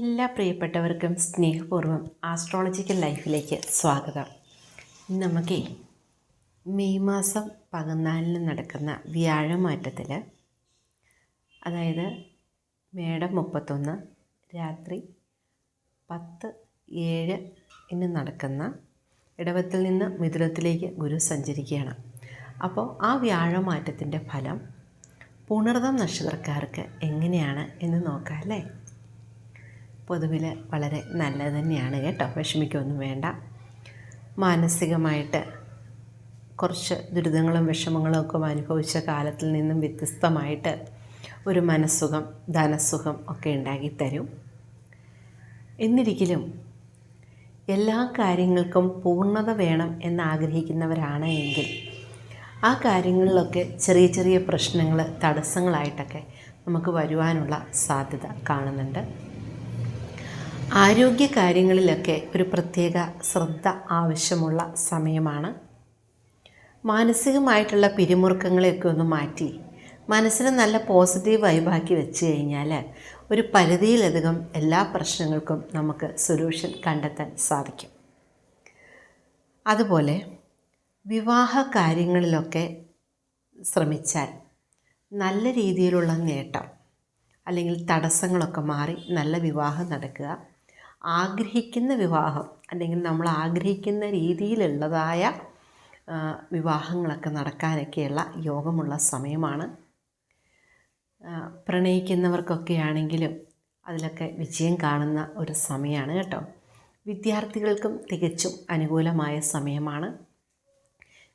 എല്ലാ പ്രിയപ്പെട്ടവർക്കും സ്നേഹപൂർവം ആസ്ട്രോളജിക്കൽ ലൈഫിലേക്ക് സ്വാഗതം. നമുക്ക് മെയ് മാസം പതിനാലിന് നടക്കുന്ന വ്യാഴമാറ്റത്തിൽ അതായത് മേടം മുപ്പത്തൊന്ന് രാത്രി പത്ത് ഏഴ് ഇന്ന് നടക്കുന്ന ഇടവത്തിൽ നിന്ന് മിഥുനത്തിലേക്ക് ഗുരു സഞ്ചരിക്കുകയാണ്. അപ്പോൾ ആ വ്യാഴമാറ്റത്തിന്റെ ഫലം പുണർതം നക്ഷത്രക്കാർക്ക് എങ്ങനെയാണ് എന്ന് നോക്കാം അല്ലേ? പൊതുവിൽ വളരെ നല്ലത് തന്നെയാണ് കേട്ടോ. വിഷമിക്കൊന്നും വേണ്ട. മാനസികമായിട്ട് കുറച്ച് ദുരിതങ്ങളും വിഷമങ്ങളും ഒക്കെ അനുഭവിച്ച കാലത്തിൽ നിന്നും വ്യത്യസ്തമായിട്ട് ഒരു മനസ്സുഖം ധനസുഖം ഒക്കെ ഉണ്ടാക്കിത്തരും. എന്നിരിക്കലും എല്ലാ കാര്യങ്ങൾക്കും പൂർണത വേണം എന്നാഗ്രഹിക്കുന്നവരാണ് എങ്കിൽ ആ കാര്യങ്ങളിലൊക്കെ ചെറിയ ചെറിയ പ്രശ്നങ്ങൾ തടസ്സങ്ങളായിട്ടൊക്കെ നമുക്ക് വരുവാനുള്ള സാധ്യത കാണുന്നുണ്ട്. ആരോഗ്യ കാര്യങ്ങളിലൊക്കെ ഒരു പ്രത്യേക ശ്രദ്ധ ആവശ്യമുള്ള സമയമാണ്. മാനസികമായിട്ടുള്ള പിരിമുറുക്കങ്ങളെയൊക്കെ ഒന്ന് മാറ്റി മനസ്സിനെ നല്ല പോസിറ്റീവ് വൈബാക്കി വെച്ച് കഴിഞ്ഞാൽ ഒരു പരിധിയിലധികം എല്ലാ പ്രശ്നങ്ങൾക്കും നമുക്ക് സൊല്യൂഷൻ കണ്ടെത്താൻ സാധിക്കും. അതുപോലെ വിവാഹ കാര്യങ്ങളിലൊക്കെ ശ്രമിച്ചാൽ നല്ല രീതിയിലുള്ള നേട്ടം അല്ലെങ്കിൽ തടസ്സങ്ങളൊക്കെ മാറി നല്ല വിവാഹം നടക്കുക. ആഗ്രഹിക്കുന്ന വിവാഹം അല്ലെങ്കിൽ നമ്മൾ ആഗ്രഹിക്കുന്ന രീതിയിലുള്ളതായ വിവാഹങ്ങളൊക്കെ നടക്കാനൊക്കെയുള്ള യോഗമുള്ള സമയമാണ്. പ്രണയിക്കുന്നവർക്കൊക്കെ ആണെങ്കിലും അതിലൊക്കെ വിജയം കാണുന്ന ഒരു സമയമാണ് കേട്ടോ. വിദ്യാർത്ഥികൾക്കും തികച്ചും അനുകൂലമായ സമയമാണ്.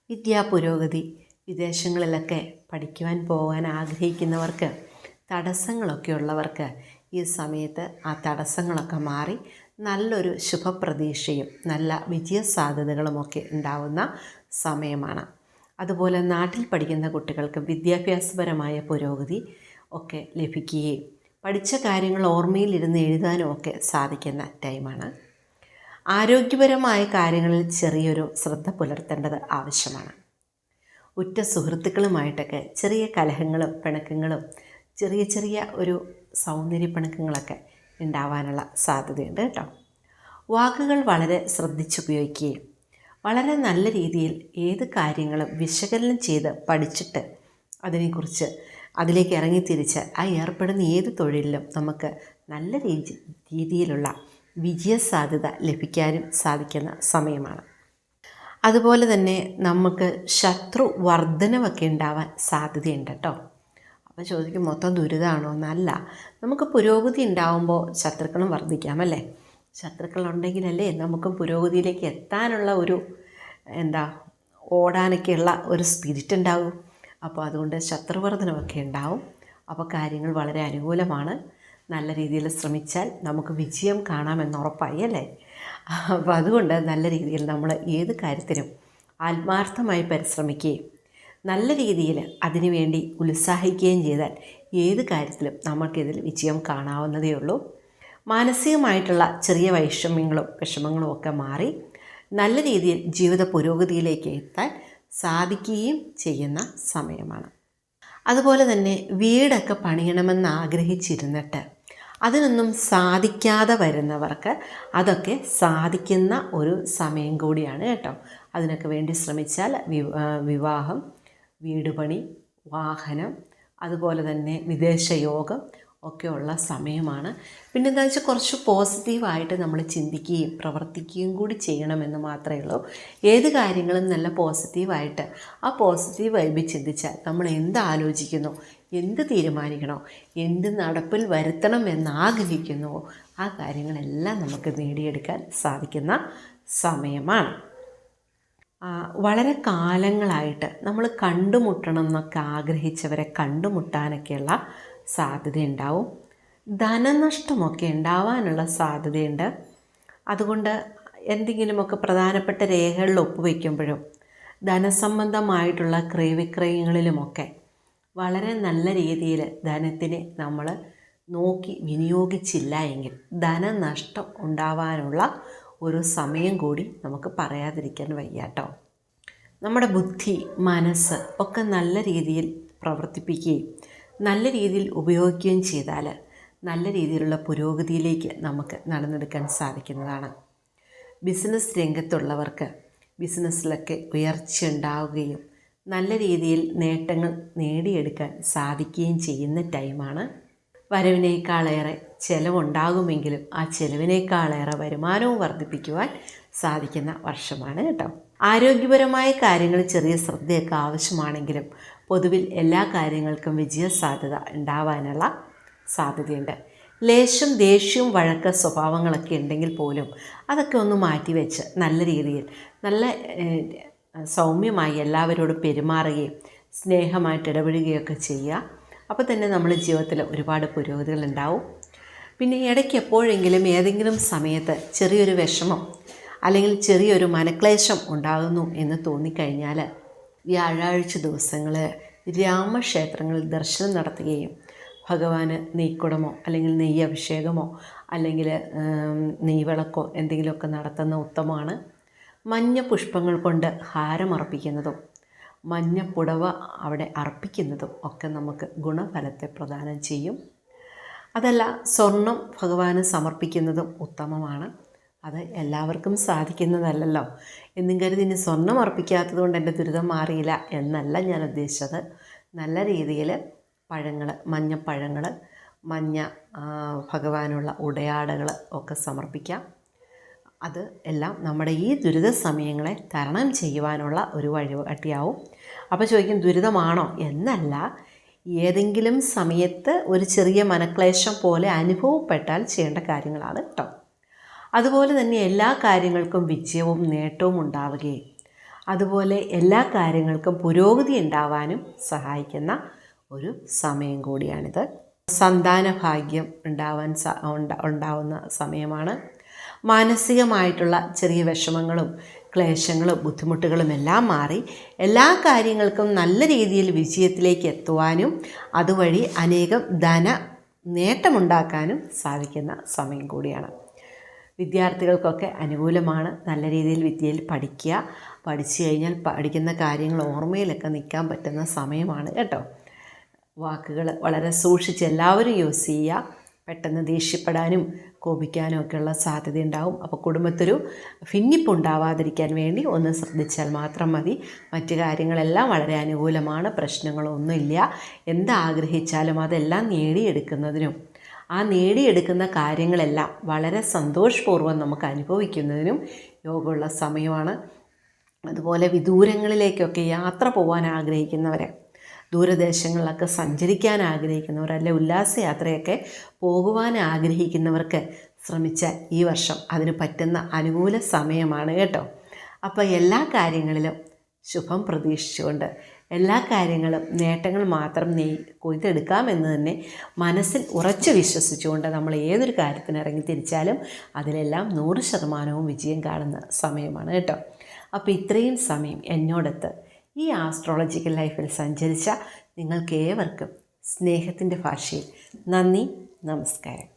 വിദ്യാപുരോഗതി വിദേശങ്ങളിലൊക്കെ പഠിക്കുവാൻ പോകാൻ ആഗ്രഹിക്കുന്നവർക്ക് തടസ്സങ്ങളൊക്കെ ഉള്ളവർക്ക് ഈ സമയത്ത് ആ തടസ്സങ്ങളൊക്കെ മാറി നല്ലൊരു ശുഭപ്രതീക്ഷയും നല്ല വിജയ സാധ്യതകളുമൊക്കെ ഉണ്ടാവുന്ന സമയമാണ്. അതുപോലെ നാട്ടിൽ പഠിക്കുന്ന കുട്ടികൾക്ക് വിദ്യാഭ്യാസപരമായ പുരോഗതി ഒക്കെ ലഭിക്കുകയും പഠിച്ച കാര്യങ്ങൾ ഓർമ്മയിലിരുന്ന് എഴുതാനും ഒക്കെ സാധിക്കുന്ന ടൈമാണ്. ആരോഗ്യപരമായ കാര്യങ്ങളിൽ ചെറിയൊരു ശ്രദ്ധ പുലർത്തേണ്ടത് ആവശ്യമാണ്. ഉറ്റ സുഹൃത്തുക്കളുമായിട്ടൊക്കെ ചെറിയ കലഹങ്ങളും പിണക്കങ്ങളും ചെറിയ ചെറിയ ഒരു സൗന്ദര്യ പിണക്കങ്ങളൊക്കെ ഉണ്ടാവാനുള്ള സാധ്യതയുണ്ട് കേട്ടോ. വാക്കുകൾ വളരെ ശ്രദ്ധിച്ചുപയോഗിക്കുകയും വളരെ നല്ല രീതിയിൽ ഏത് കാര്യങ്ങളും വിശകലനം ചെയ്ത് പഠിച്ചിട്ട് അതിനെക്കുറിച്ച് അതിലേക്ക് ഇറങ്ങിത്തിരിച്ച് ആ ഏർപ്പെടുന്ന ഏത് തൊഴിലിലും നമുക്ക് നല്ല രീതി രീതിയിലുള്ള വിജയസാധ്യത ലഭിക്കാനും സാധിക്കുന്ന സമയമാണ്. അതുപോലെ തന്നെ നമുക്ക് ശത്രു വർധനവൊക്കെ ഉണ്ടാവാൻ സാധ്യതയുണ്ട് കേട്ടോ. അപ്പോൾ ചോദിക്കും മൊത്തം ദുരിതമാണോ എന്നല്ല. നമുക്ക് പുരോഗതി ഉണ്ടാവുമ്പോൾ ശത്രുക്കളും വർദ്ധിക്കാം വർദ്ധിക്കാമല്ലേ ശത്രുക്കളുണ്ടെങ്കിലല്ലേ നമുക്ക് പുരോഗതിയിലേക്ക് എത്താനുള്ള ഒരു എന്താ ഓടാനൊക്കെയുള്ള ഒരു സ്പിരിറ്റ് ഉണ്ടാവും. അപ്പോൾ അതുകൊണ്ട് ശത്രുവർദ്ധനമൊക്കെ ഉണ്ടാവും. അപ്പോൾ കാര്യങ്ങൾ വളരെ അനുകൂലമാണ്. നല്ല രീതിയിൽ ശ്രമിച്ചാൽ നമുക്ക് വിജയം കാണാമെന്ന് ഉറപ്പായി അല്ലേ? അപ്പോൾ അതുകൊണ്ട് നല്ല രീതിയിൽ നമ്മൾ ഏത് കാര്യത്തിനും ആത്മാർത്ഥമായി പരിശ്രമിക്കുകയും നല്ല രീതിയിൽ അതിനുവേണ്ടി ഉത്സാഹിക്കുകയും ചെയ്താൽ ഏത് കാര്യത്തിലും നമുക്കിതിൽ വിജയം കാണാവുന്നതേ ഉള്ളൂ. മാനസികമായിട്ടുള്ള ചെറിയ വൈഷമ്യങ്ങളും വിഷമങ്ങളും ഒക്കെ മാറി നല്ല രീതിയിൽ ജീവിത പുരോഗതിയിലേക്ക് എത്താൻ സാധിക്കുകയും ചെയ്യുന്ന സമയമാണ്. അതുപോലെ തന്നെ വീടൊക്കെ പണിയണമെന്ന് ആഗ്രഹിച്ചിരുന്നിട്ട് അതിനൊന്നും സാധിക്കാതെ വരുന്നവർക്ക് അതൊക്കെ സാധിക്കുന്ന ഒരു സമയം കൂടിയാണ് കേട്ടോ. അതിനൊക്കെ വേണ്ടി ശ്രമിച്ചാൽ വിവാഹം വീട് പണി വാഹനം അതുപോലെ തന്നെ വിദേശയോഗം ഒക്കെ ഉള്ള സമയമാണ്. പിന്നെ എന്താ വെച്ചാൽ കുറച്ച് പോസിറ്റീവായിട്ട് നമ്മൾ ചിന്തിക്കുകയും പ്രവർത്തിക്കുകയും കൂടി ചെയ്യണമെന്ന് മാത്രമേ ഉള്ളൂ. ഏത് കാര്യങ്ങളും നല്ല പോസിറ്റീവായിട്ട്. ആ പോസിറ്റീവ് വൈബിൽ ചിന്തിച്ചാൽ നമ്മൾ എന്ത് ആലോചിക്കുന്നു എന്ത് തീരുമാനിക്കണോ എന്ത് നടപ്പിൽ വരുത്തണം എന്നാഗ്രഹിക്കുന്നുവോ ആ കാര്യങ്ങളെല്ലാം നമുക്ക് നേടിയെടുക്കാൻ സാധിക്കുന്ന സമയമാണ്. വളരെ കാലങ്ങളായിട്ട് നമ്മൾ കണ്ടുമുട്ടണം എന്നൊക്കെ ആഗ്രഹിച്ചവരെ കണ്ടുമുട്ടാനൊക്കെയുള്ള സാധ്യതയുണ്ടാവും. ധനനഷ്ടമൊക്കെ ഉണ്ടാവാനുള്ള സാധ്യതയുണ്ട്. അതുകൊണ്ട് എന്തെങ്കിലുമൊക്കെ പ്രധാനപ്പെട്ട രേഖകളിൽ ഒപ്പുവെക്കുമ്പോഴും ധനസംബന്ധമായിട്ടുള്ള ക്രയവിക്രയങ്ങളിലുമൊക്കെ വളരെ നല്ല രീതിയിൽ ധനത്തിനെ നമ്മൾ നോക്കി വിനിയോഗിച്ചില്ല എങ്കിൽ ധനനഷ്ടം ഉണ്ടാവാനുള്ള ഒരു സമയം കൂടി നമുക്ക് പറയാതിരിക്കാൻ വയ്യാട്ടോ നമ്മുടെ ബുദ്ധി മനസ്സ് ഒക്കെ നല്ല രീതിയിൽ പ്രവർത്തിപ്പിക്കുകയും നല്ല രീതിയിൽ ഉപയോഗിക്കുകയും ചെയ്താൽ നല്ല രീതിയിലുള്ള പുരോഗതിയിലേക്ക് നമുക്ക് നടന്നെടുക്കാൻ സാധിക്കുന്നതാണ്. ബിസിനസ് രംഗത്തുള്ളവർക്ക് ബിസിനസ്സിലൊക്കെ ഉയർച്ച ഉണ്ടാവുകയും നല്ല രീതിയിൽ നേട്ടങ്ങൾ നേടിയെടുക്കാൻ സാധിക്കുകയും ചെയ്യുന്ന ടൈമാണ് വരവിനേക്കാളേറെ ചിലവുണ്ടാകുമെങ്കിലും ആ ചിലവിനേക്കാളേറെ വരുമാനവും വർദ്ധിപ്പിക്കുവാൻ സാധിക്കുന്ന വർഷമാണ് കേട്ടോ. ആരോഗ്യപരമായ കാര്യങ്ങൾ ചെറിയ ശ്രദ്ധയൊക്കെ ആവശ്യമാണെങ്കിലും പൊതുവിൽ എല്ലാ കാര്യങ്ങൾക്കും വിജയ സാധ്യത ഉണ്ടാവാനുള്ള സാധ്യതയുണ്ട്. ലേശം ദേഷ്യവും വഴക്ക സ്വഭാവങ്ങളൊക്കെ ഉണ്ടെങ്കിൽ പോലും അതൊക്കെ ഒന്ന് മാറ്റിവെച്ച് നല്ല രീതിയിൽ നല്ല സൗമ്യമായി എല്ലാവരോടും പെരുമാറുകയും സ്നേഹമായിട്ട് ഇടപെടുകയൊക്കെ ചെയ്യുക. അപ്പോൾ തന്നെ നമ്മുടെ ജീവിതത്തിൽ ഒരുപാട് പുരോഗതികൾ ഉണ്ടാവും പിന്നെ ഇടയ്ക്ക് എപ്പോഴെങ്കിലും ഏതെങ്കിലും സമയത്ത് ചെറിയൊരു വിഷമം അല്ലെങ്കിൽ ചെറിയൊരു മനക്ലേശം ഉണ്ടാകുന്നു എന്ന് തോന്നിക്കഴിഞ്ഞാൽ വ്യാഴാഴ്ച ദിവസങ്ങൾ രാമക്ഷേത്രങ്ങളിൽ ദർശനം നടത്തുകയും ഭഗവാന് നെയ്ക്കുടമോ അല്ലെങ്കിൽ നെയ്യ് അഭിഷേകമോ അല്ലെങ്കിൽ നെയ്വിളക്കോ എന്തെങ്കിലുമൊക്കെ നടത്തുന്ന ഉത്തമമാണ് മഞ്ഞ പുഷ്പങ്ങൾ കൊണ്ട് ഹാരമർപ്പിക്കുന്നതും മഞ്ഞ പുടവ അവിടെ അർപ്പിക്കുന്നതും ഒക്കെ നമുക്ക് ഗുണഫലത്തെ പ്രദാനം ചെയ്യും. അതല്ല സ്വർണം ഭഗവാന് സമർപ്പിക്കുന്നതും ഉത്തമമാണ്. അത് എല്ലാവർക്കും സാധിക്കുന്നതല്ലല്ലോ. എന്നും കരുതി ഇനി സ്വർണം അർപ്പിക്കാത്തത് കൊണ്ട് എന്റെ ദുരിതം മാറിയില്ല എന്നല്ല ഞാൻ ഉദ്ദേശിച്ചത്. നല്ല രീതിയിൽ പഴങ്ങൾ മഞ്ഞപ്പഴങ്ങൾ മഞ്ഞ ഭഗവാനുള്ള ഉടയാടകൾ ഒക്കെ സമർപ്പിക്കാം. അത് എല്ലാം നമ്മുടെ ഈ ദുരിത സമയങ്ങളെ തരണം ചെയ്യുവാനുള്ള ഒരു വഴികാട്ടിയാവും. അപ്പോൾ ചോദിക്കും ദുരിതമാണോ? എന്നല്ല. ഏതെങ്കിലും സമയത്ത് ഒരു ചെറിയ മനക്ലേശം പോലെ അനുഭവപ്പെട്ടാൽ ചെയ്യേണ്ട കാര്യങ്ങളാണ് കേട്ടോ അതുപോലെ തന്നെ എല്ലാ കാര്യങ്ങൾക്കും വിജയവും നേട്ടവും ഉണ്ടാവുകയും അതുപോലെ എല്ലാ കാര്യങ്ങൾക്കും പുരോഗതി ഉണ്ടാവാനും സഹായിക്കുന്ന ഒരു സമയം കൂടിയാണിത്. സന്താന ഭാഗ്യം ഉണ്ടാവാൻ ഉണ്ടാവുന്ന സമയമാണ്. മാനസികമായിട്ടുള്ള ചെറിയ വിഷമങ്ങളും ക്ലേശങ്ങളും ബുദ്ധിമുട്ടുകളും എല്ലാം മാറി എല്ലാ കാര്യങ്ങൾക്കും നല്ല രീതിയിൽ വിജയത്തിലേക്ക് എത്തുവാനും അതുവഴി അനേകം ധന നേട്ടമുണ്ടാക്കാനും സാധിക്കുന്ന സമയം കൂടിയാണ്. വിദ്യാർത്ഥികൾക്കൊക്കെ അനുകൂലമാണ് നല്ല രീതിയിൽ വിദ്യയിൽ പഠിക്കുക. പഠിച്ചു കഴിഞ്ഞാൽ പഠിക്കുന്ന കാര്യങ്ങൾ ഓർമ്മയിലൊക്കെ നിൽക്കാൻ പറ്റുന്ന സമയമാണ് കേട്ടോ. വാക്കുകൾ വളരെ സൂക്ഷിച്ച് എല്ലാവരും യൂസ് ചെയ്യുക. പെട്ടെന്ന് ദേഷ്യപ്പെടാനും കോപിക്കാനും ഒക്കെയുള്ള സാധ്യതയുണ്ടാവും. അപ്പോൾ കുടുംബത്തൊരു ഭിന്നിപ്പുണ്ടാവാതിരിക്കാൻ വേണ്ടി ഒന്ന് ശ്രദ്ധിച്ചാൽ മാത്രം മതി. മറ്റു കാര്യങ്ങളെല്ലാം വളരെ അനുകൂലമാണ്. പ്രശ്നങ്ങളൊന്നുമില്ല. എന്താഗ്രഹിച്ചാലും അതെല്ലാം നേടിയെടുക്കുന്നതിനും ആ നേടിയെടുക്കുന്ന കാര്യങ്ങളെല്ലാം വളരെ സന്തോഷപൂർവം നമുക്ക് അനുഭവിക്കുന്നതിനും യോഗമുള്ള സമയമാണ്. അതുപോലെ വിദൂരങ്ങളിലേക്കൊക്കെ യാത്ര പോകാൻ ആഗ്രഹിക്കുന്നവരെ ദൂരദേശങ്ങളിലൊക്കെ സഞ്ചരിക്കാൻ ആഗ്രഹിക്കുന്നവർ അല്ലെ ഉല്ലാസയാത്രയൊക്കെ പോകുവാൻ ആഗ്രഹിക്കുന്നവർക്ക് ശ്രമിച്ച ഈ വർഷം അതിന് പറ്റുന്ന അനുകൂല സമയമാണ് കേട്ടോ. അപ്പോൾ എല്ലാ കാര്യങ്ങളിലും ശുഭം പ്രതീക്ഷിച്ചുകൊണ്ട് എല്ലാ കാര്യങ്ങളും നേട്ടങ്ങൾ മാത്രം നെയ് കൊയ്തെടുക്കാമെന്ന് തന്നെ മനസ്സിൽ ഉറച്ചു വിശ്വസിച്ചുകൊണ്ട് നമ്മൾ ഏതൊരു കാര്യത്തിന് ഇറങ്ങി തിരിച്ചാലും അതിലെല്ലാം നൂറ് ശതമാനവും വിജയം കാണുന്ന സമയമാണ് കേട്ടോ. അപ്പോൾ ഇത്രയും സമയം എന്നോടൊത്ത് ഈ ആസ്ട്രോളജിക്കൽ ലൈഫിൽ സഞ്ചരിച്ച നിങ്ങൾക്കേവർക്കും സ്നേഹത്തിന്റെ ഭാഷയിൽ നന്ദി നമസ്കാരം.